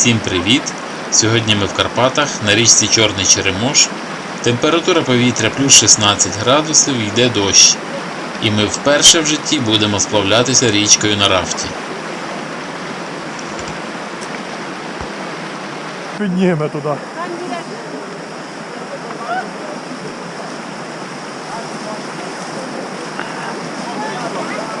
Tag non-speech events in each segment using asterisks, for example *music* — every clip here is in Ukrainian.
Всім привіт! Сьогодні ми в Карпатах на річці Чорний Черемош. Температура повітря плюс 16 градусів йде дощ. І ми вперше в житті будемо сплавлятися річкою на рафті. Підніме туди.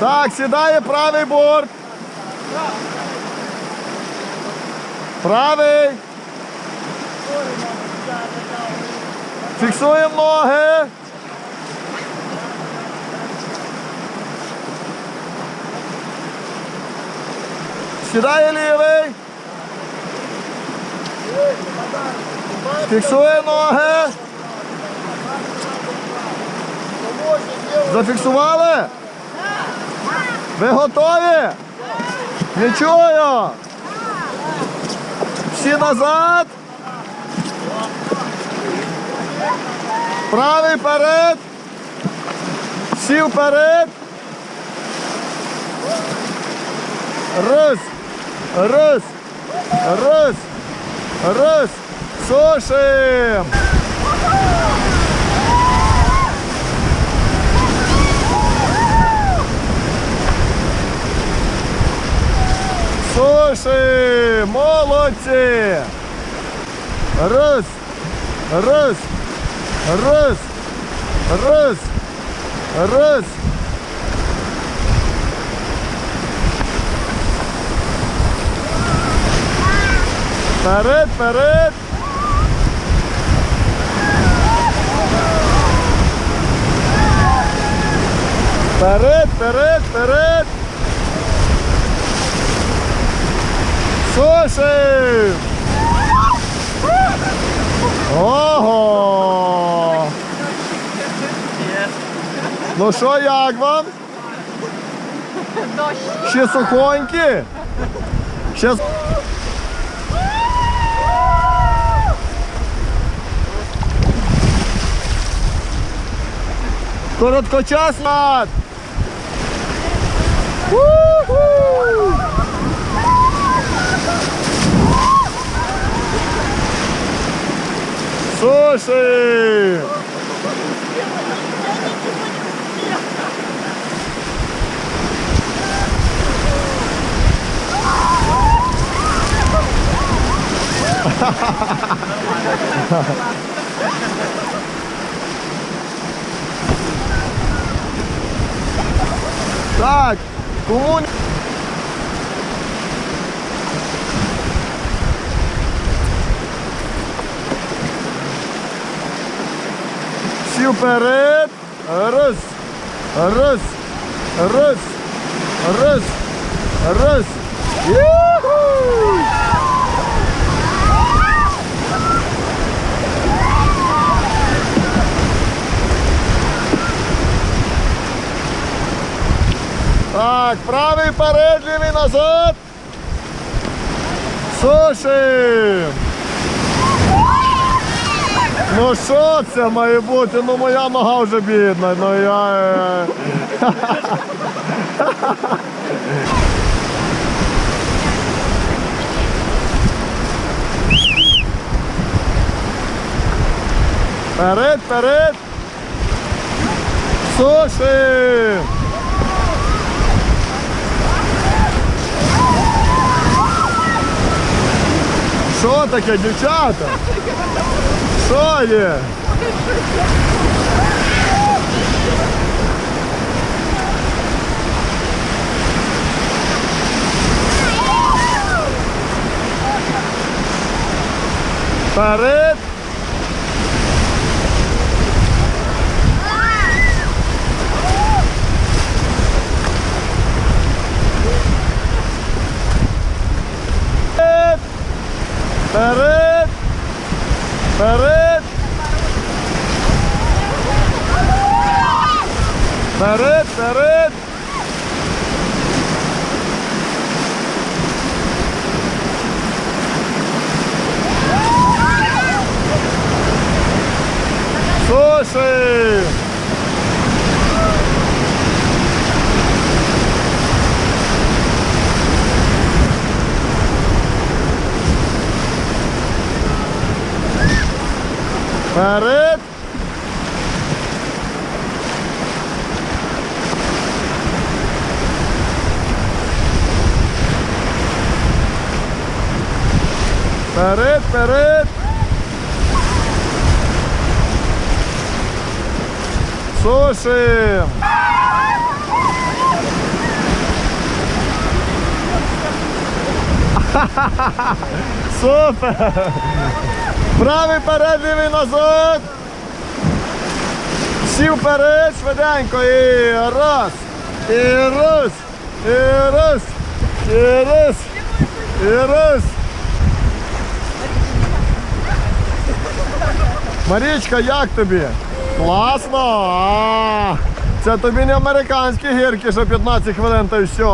Так, сідає правий борт. Правий. Фіксуємо ноги. Сідає лівий. Фіксує ноги. Зафіксували? Ви готові? Не чую. Всі назад. Правий вперед. Всі вперед. Раз. Раз. Раз. Раз. Сушим. Сушим. Молодці. Раз. Раз. Раз. Раз. Раз. Вперед, вперед. Вперед, вперед, вперед. Сушим. Ого. Ну що, як вам? Ще сухонькі? Ще Короткочасно! У-ху! Суши! Так, кому Всі вперед. Раз. Раз. Раз. Раз. Раз. Юху! Так, правий вперед, лівий назад. Сушим. Ну що це має бути? Ну моя нога вже бідна. Ну я. е. Вперед, вперед. Сушим. Що таке, дівчата? Що є? فارد فارد فارد سوشي *laughs* سوبر Правий перед, лівий назад. Всі вперед, швиденько. І раз. І раз. І раз. І раз. І раз. Марічка, як тобі? Класно! А, це тобі не американські гірки, що 15 хвилин та й все.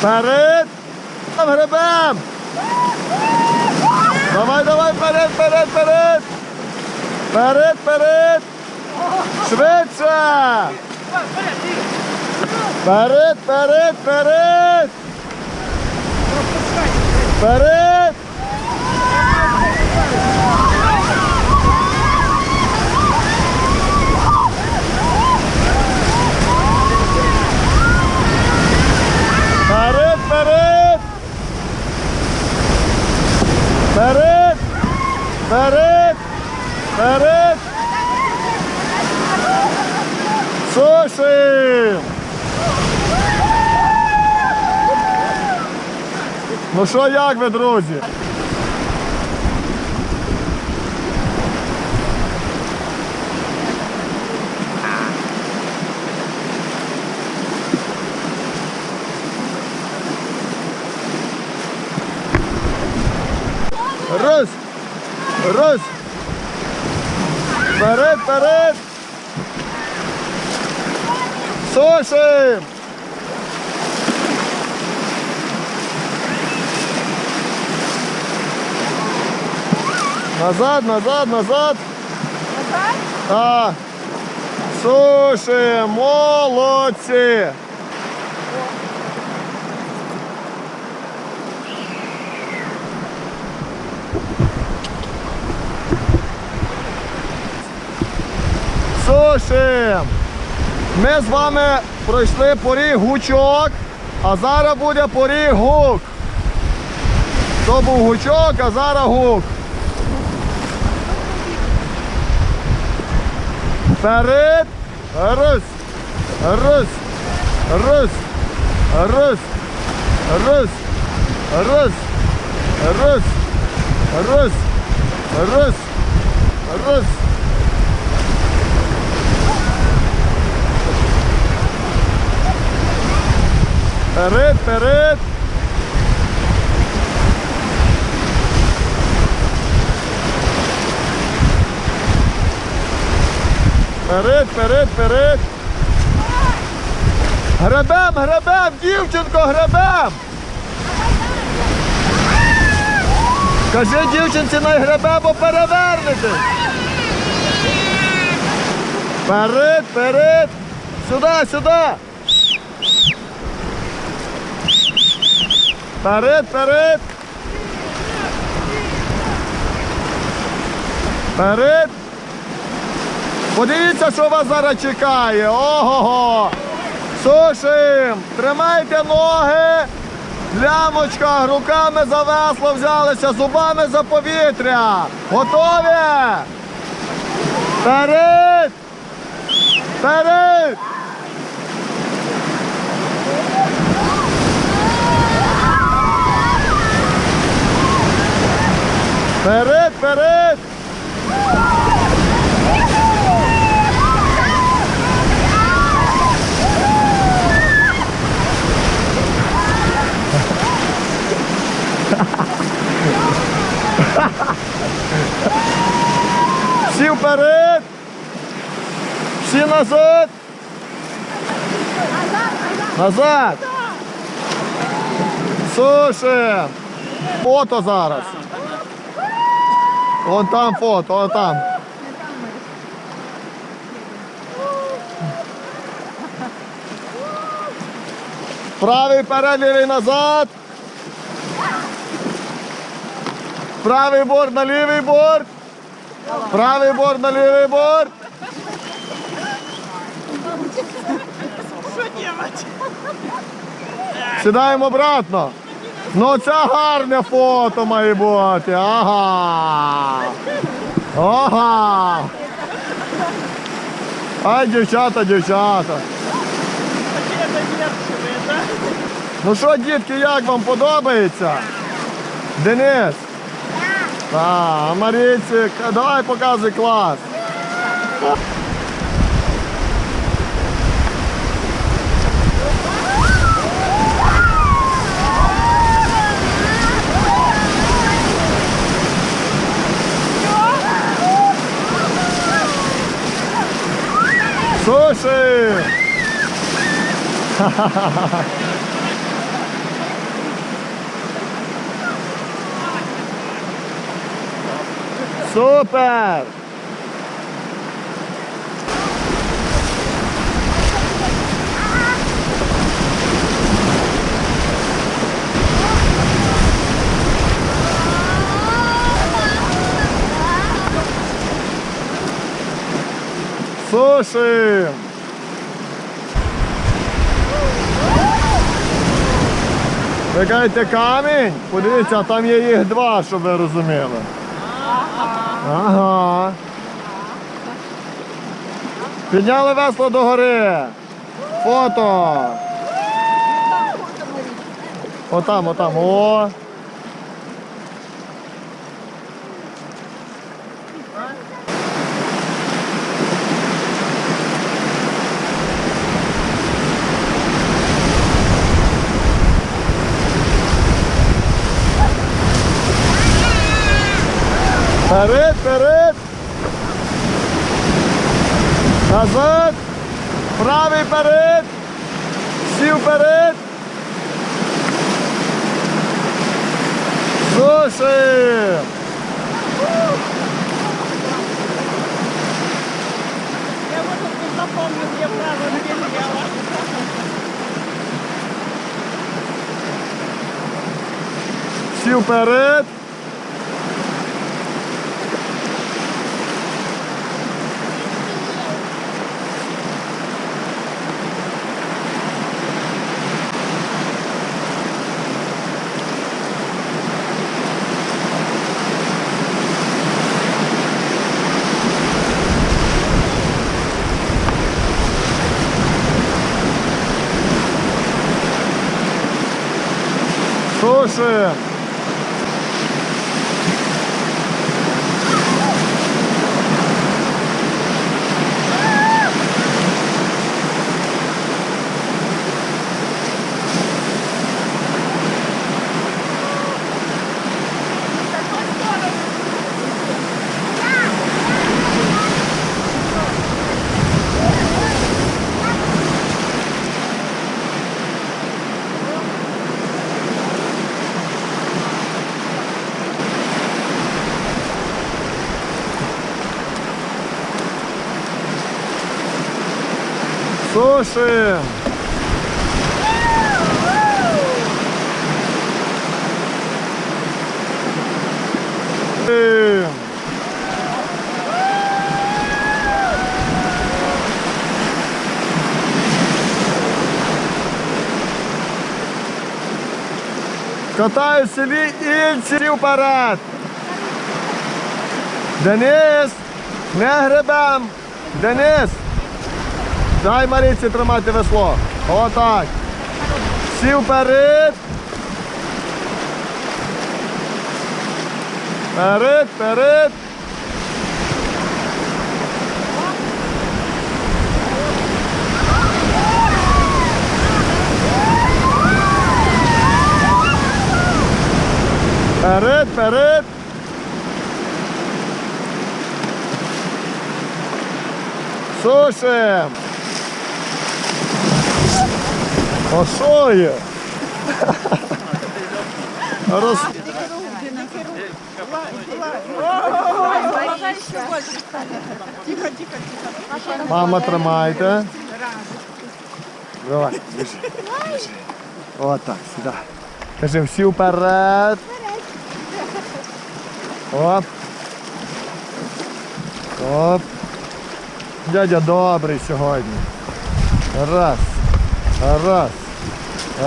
Вперед! Гребем! Давай, давай, вперед, вперед, вперед! Вперед, вперед! Швидше! Вперед, вперед, вперед! Вперед вперед! Вперед! Вперед! Вперед! Сушим! Ну що, як ви, друзі? Раз! Раз! Вперед, вперед! Сушим! Назад, назад, назад. Так. Сушим, молодці. Сушим. Ми з вами пройшли поріг гучок, а зараз буде поріг гук. То був гучок, а зараз гук. Вперед. Раз. Раз. Раз. Раз. Раз. Раз. Раз. Раз. Раз. Раз. Вперед, вперед. Вперед, вперед, вперед. Гребем, гребем, дівчинко, гребем. Кажи дівчинці, най гребе, бо перевернете. Вперед, вперед. Сюди, сюди. Вперед, вперед. Вперед. Подивіться, що вас зараз чекає. Ого-го. Сушим. Тримайте ноги. В лямочках, руками за весло взялися, зубами за повітря. Готові? Вперед! Вперед! Вперед, вперед! Всі вперед! Всі назад! Назад! Сушим! Фото зараз! Вон там фото, вон там. Правий вперед, лівий назад. Правий борт на лівий борт. Правий борт на лівий борт. Сідаємо обратно. Ну це гарне фото має бути. Ага. Ага. Ай, дівчата, дівчата. Ну що, дітки, як вам подобається? Денис? Так, Марійці, давай показуй клас. Суші! *laughs* Супер! Суші! Ви кажете камінь? Подивіться, там є їх два, щоб ви розуміли. Ага. Підняли весло догори. Фото. Отам, отам. О. Вперед, вперед. Назад. Правий вперед. Сів вперед. Слушай. Я вот Слушаем. Слушаем. Слушаем. Катаю в селі Ільці вперед. Денис, не гребем. Денис, дай Маріці тримати весло. Отак. Сів вперед. Вперед, вперед. Вперед, вперед. Сушим. А що є? Роз... Тихо, тихо, тихо. Мама, тримайте. Давай, біжи. Отак, сюди. Кажи, всі вперед. Оп. Оп. Дядя добрий сьогодні. Раз. Раз.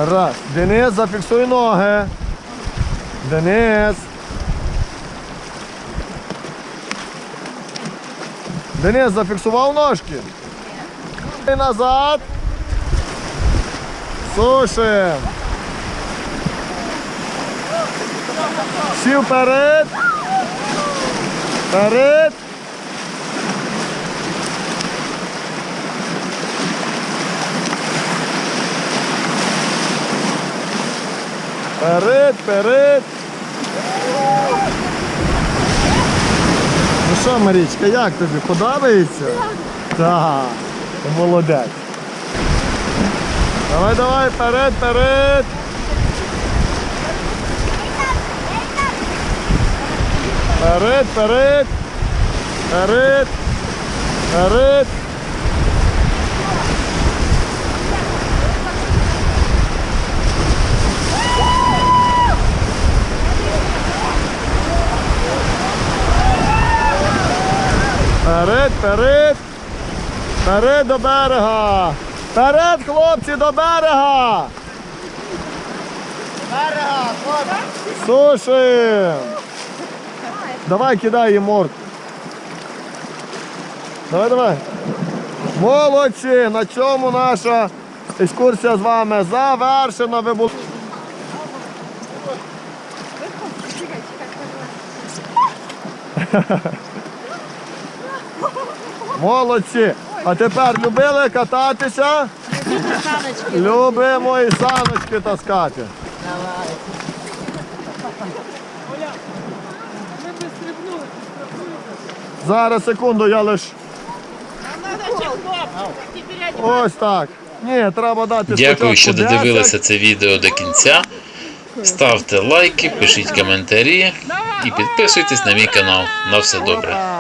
Раз. Денис, зафіксуй ноги. Денис. Денис, зафіксував ножки? І назад. Сушим. Всі вперед. Вперед. Вперед, вперед. Ну що, Марічка, як тобі? Подобається? Так. Молодець. Давай, давай, вперед, вперед. Вперед, вперед. Вперед. Вперед. Вперед, вперед. Вперед до берега. Вперед, хлопці, до берега. Берега, хлопці. Сушим. Давай кидай її морку. Давай, давай. Молодці! На цьому наша екскурсія з вами завершена. Ви були. Молодці! А тепер любили кататися? Саночки. Любимо і саночки таскати. Зараз секунду, я лиш ось так. Ні, треба дати Дякую, що додивилися це відео до кінця. Ставте лайки, пишіть коментарі і підписуйтесь на мій канал. На все добре.